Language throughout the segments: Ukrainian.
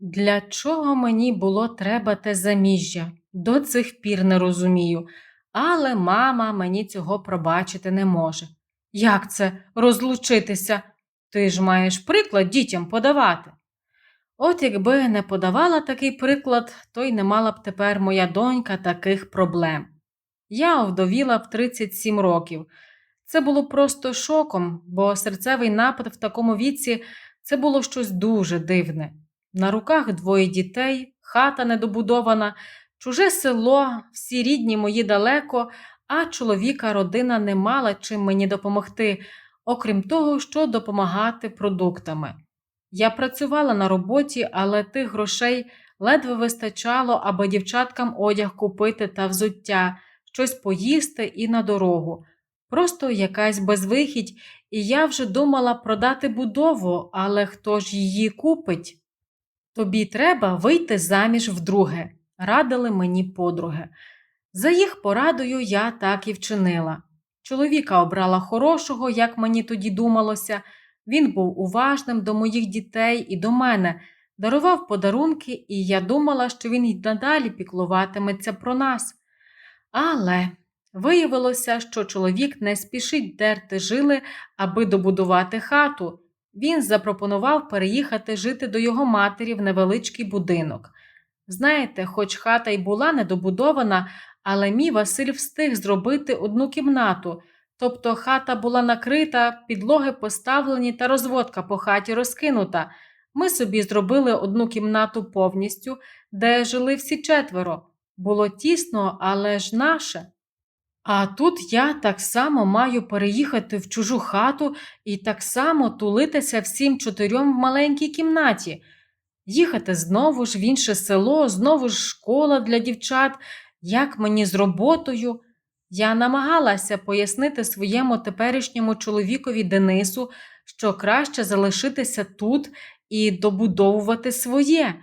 Для чого мені було треба те заміжжя? До цих пір не розумію. Але мама мені цього пробачити не може. Як це розлучитися? Ти ж маєш приклад дітям подавати. От якби не подавала такий приклад, то й не мала б тепер моя донька таких проблем. Я овдовіла в 37 років. Це було просто шоком, бо серцевий напад в такому віці це було щось дуже дивне. На руках двоє дітей, хата недобудована, чуже село, всі рідні мої далеко, а чоловіка родина не мала чим мені допомогти, окрім того, що допомагати продуктами. Я працювала на роботі, але тих грошей ледве вистачало, аби дівчаткам одяг купити та взуття, щось поїсти і на дорогу. Просто якась безвихідь, і я вже думала продати будову, але хто ж її купить? Тобі треба вийти заміж вдруге, радили мені подруги. За їх порадою я так і вчинила. Чоловіка обрала хорошого, як мені тоді думалося. Він був уважним до моїх дітей і до мене, дарував подарунки, і я думала, що він й надалі піклуватиметься про нас. Але виявилося, що чоловік не спішить дерти жили, аби добудувати хату. Він запропонував переїхати жити до його матері в невеличкий будинок. Знаєте, хоч хата й була недобудована, але мій Василь встиг зробити одну кімнату. Тобто хата була накрита, підлоги поставлені та розводка по хаті розкинута. Ми собі зробили одну кімнату повністю, де жили всі четверо. Було тісно, але ж наше. А тут я так само маю переїхати в чужу хату і так само тулитися всім чотирьом в маленькій кімнаті, їхати знову ж в інше село, знову ж школа для дівчат, як мені з роботою. Я намагалася пояснити своєму теперішньому чоловікові Денису, що краще залишитися тут і добудовувати своє,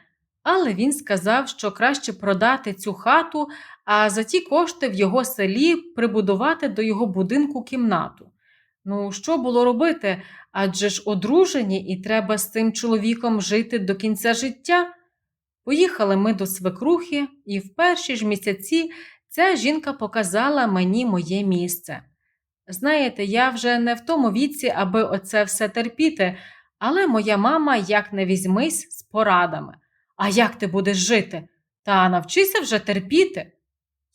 але він сказав, що краще продати цю хату, а за ті кошти в його селі прибудувати до його будинку кімнату. Ну, що було робити? Адже ж одружені, і треба з цим чоловіком жити до кінця життя. Поїхали ми до свекрухи, і в перші ж місяці ця жінка показала мені моє місце. Знаєте, я вже не в тому віці, аби оце все терпіти, але моя мама як не візьмись з порадами. А як ти будеш жити? Та навчися вже терпіти.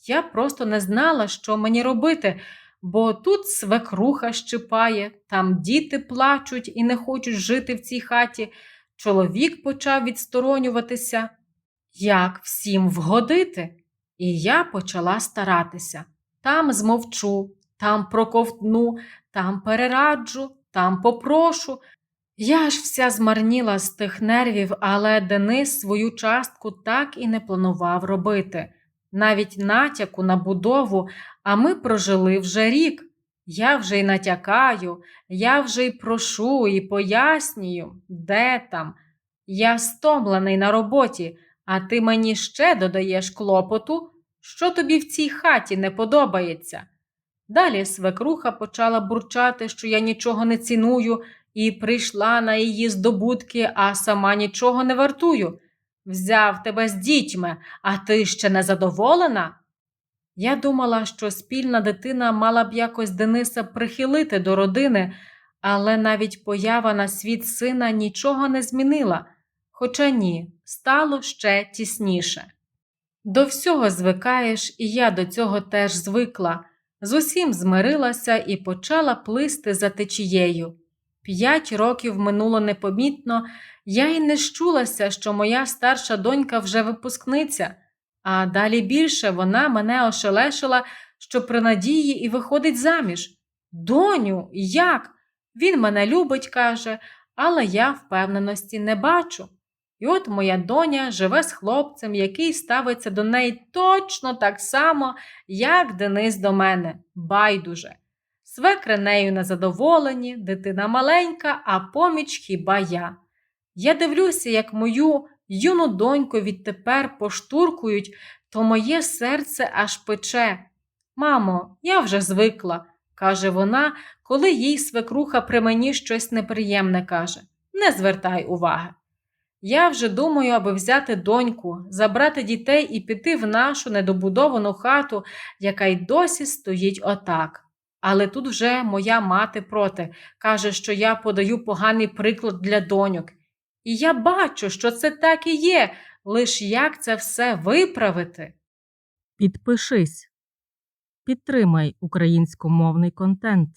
Я просто не знала, що мені робити, бо тут свекруха щипає, там діти плачуть і не хочуть жити в цій хаті. Чоловік почав відсторонюватися. Як всім вгодити? І я почала старатися. Там змовчу, там проковтну, там перераджу, там попрошу. Я ж вся змарніла з тих нервів, але Денис свою частку так і не планував робити. Навіть натяку на будову, а ми прожили вже рік. Я вже й натякаю, я вже й прошу і пояснюю, де там. Я стомлений на роботі, а ти мені ще додаєш клопоту, що тобі в цій хаті не подобається. Далі свекруха почала бурчати, що я нічого не ціную, і прийшла на її здобутки, а сама нічого не вартую. Взяв тебе з дітьми, а ти ще не задоволена? Я думала, що спільна дитина мала б якось Дениса прихилити до родини, але навіть поява на світ сина нічого не змінила, хоча ні, стало ще тісніше. До всього звикаєш, і я до цього теж звикла, з усім змирилася і почала плисти за течією. П'ять років минуло непомітно, я й не щулася, що моя старша донька вже випускниця, а далі більше вона мене ошелешила, що при надії і виходить заміж. Доню, як? Він мене любить, каже, але я впевненості не бачу. І от моя доня живе з хлопцем, який ставиться до неї точно так само, як Денис до мене, байдуже. Свекри нею незадоволені, дитина маленька, а поміч хіба я. Я дивлюся, як мою юну доньку відтепер поштуркують, то моє серце аж пече. Мамо, я вже звикла, каже вона, коли їй свекруха при мені щось неприємне каже. Не звертай уваги. Я вже думаю, аби взяти доньку, забрати дітей і піти в нашу недобудовану хату, яка й досі стоїть отак. Але тут вже моя мати проти, каже, що я подаю поганий приклад для доньок. І я бачу, що це так і є, лиш як це все виправити. Підпишись. Підтримай українськомовний контент.